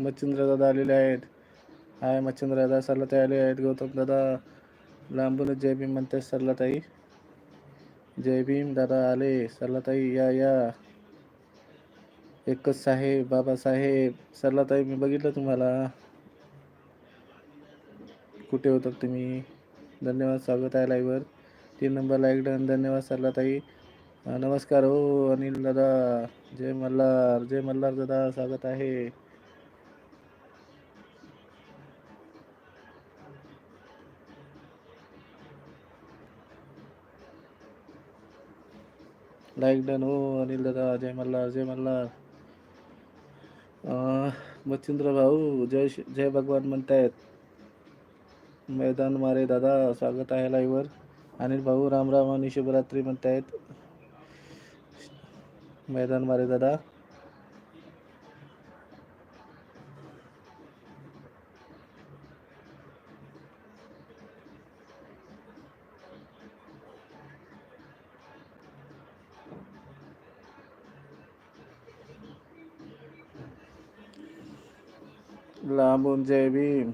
मच्छिंद्र दादा आलेले आहेत. हाय मच्छिंद्र दादा सरलाताई आले आहेत. गौतम दादा लांबूनच जय भीम म्हणते सरलाताई. जय भीम दादा आले. सरलाताई या या. एकच साहेब बाबासाहेब सरलाताई मी बघितलं तुम्हाला. कुठे होतात तुम्ही? धन्यवाद स्वागत आहे लाईव्हवर तीन नंबर लाईक डन. धन्यवाद सरलाताई. नमस्कार हो अनिल दादा. जय मल्हार जय मल्हार दादा. स्वागत आहे. लाईक डन हो अनिल दादा जय मल्हार जय मल्हार मच्छिंद्र भाऊ जय जय भगवान म्हणतायत मैदान मारे दादा स्वागत आहे लाईव्हवर अनिल भाऊ राम राम आणि शुभरात्री म्हणतायत मैदान मारे दादा लांबून जय भीम.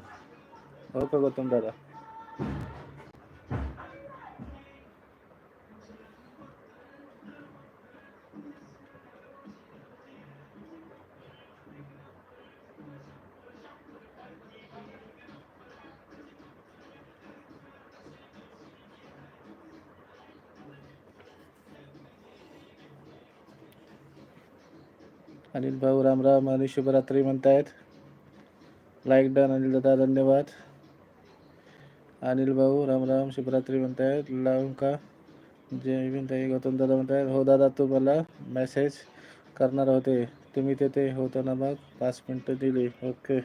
हो का गौतम दादा? अनिल भाऊ राम राम आणि शुभरात्री म्हणतायत. लाईक डन अनिल दादा धन्यवाद. अनिल भाऊ राम राम शिवरात्री म्हणतायत. लावून का जय भीम गौतम दादा म्हणतायत. हो दादा तुम्हाला मेसेज करणार होते. तुम्ही तेथे होता ना मग पाच मिनटं दिली. ओके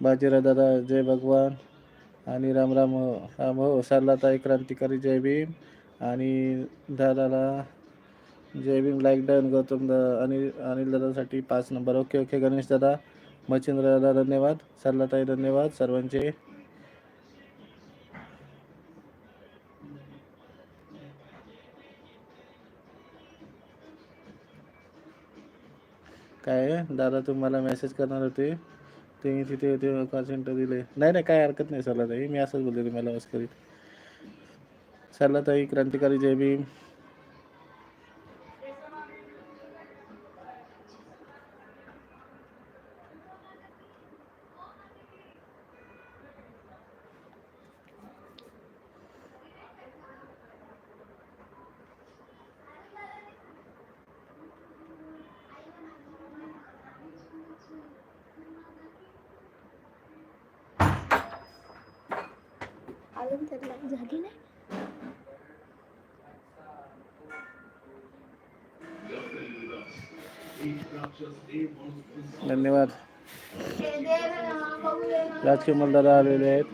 बाजीराव दादा जय भगवान. आणि राम राम हो राम हो. सरलाताई क्रांतिकारी जय भीम. आणि दादाला जय भीम लाईक डन गौतम दा अनिल अनिल दादासाठी पाच नंबर ओके ओके गणेश दादा. मच्छिंद्रला दादा धन्यवाद. सरलाताई धन्यवाद. सर्वांचे काय आहे? दादा तुम्हाला मेसेज करणार होते. तुम्ही तिथे होते कॉल सेंटर दिले. नाही नाही काय हरकत नाही सरलाताई मी असंच बोलले तुम्हाला मस्करीत सरलाताई क्रांतिकारी जय भीम. झाली नाही? धन्यवाद. राजकुमार दादा आलेले आहेत.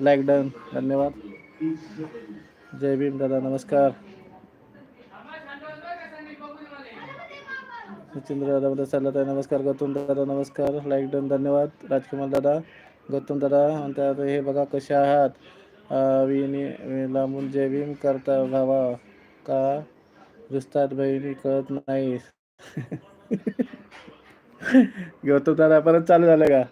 लाईक डन धन्यवाद. जय भीम दादा नमस्कार. सचिंद्र दादा मध्ये चालत आहे. नमस्कार गौतम दादा नमस्कार. लाईक डन धन्यवाद. राजकुमार दादा गौतम दादा. म्हणतात हे बघा कसे आहात. लांबून जेवीम करता भावा का? रुस्तात बहिणी कळत नाही. गौतम दादा परत चालू झालं का?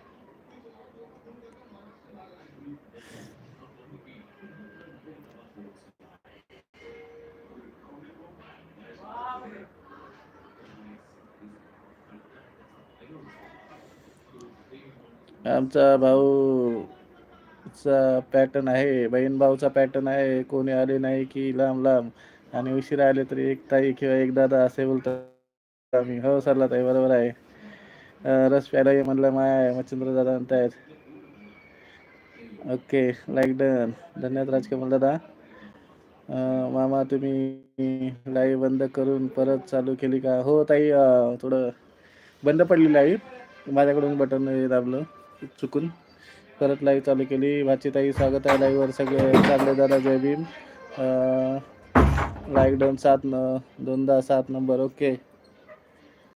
आमचा भाऊ भाऊचा पॅटर्न आहे. बहीण भाऊचा पॅटर्न आहे. कोणी आले नाही की लांब लांब. आणि उशिरा आले तरी एक ताई किंवा एक दादा असे बोलतात आम्ही. हो सरला ताई बरोबर आहे. रस प्यायला ये म्हणलं माय मच्छिंद्र दादा म्हणतायत. ओके लाईक डन धन्यवाद राजकमल दादा. मामा तुम्ही लाईव्ह बंद करून परत चालू केली का? हो ताई थोडं बंद पडली लाईव्ह माझ्याकडून बटन दाबलं. चुकून. परत लाईव्ह चालू केली. भाची ताई स्वागत आहे लाईव्हवर सगळे. चांगले दादा जय भीम. लाईक डन सात न दोनदा सात नंबर ओके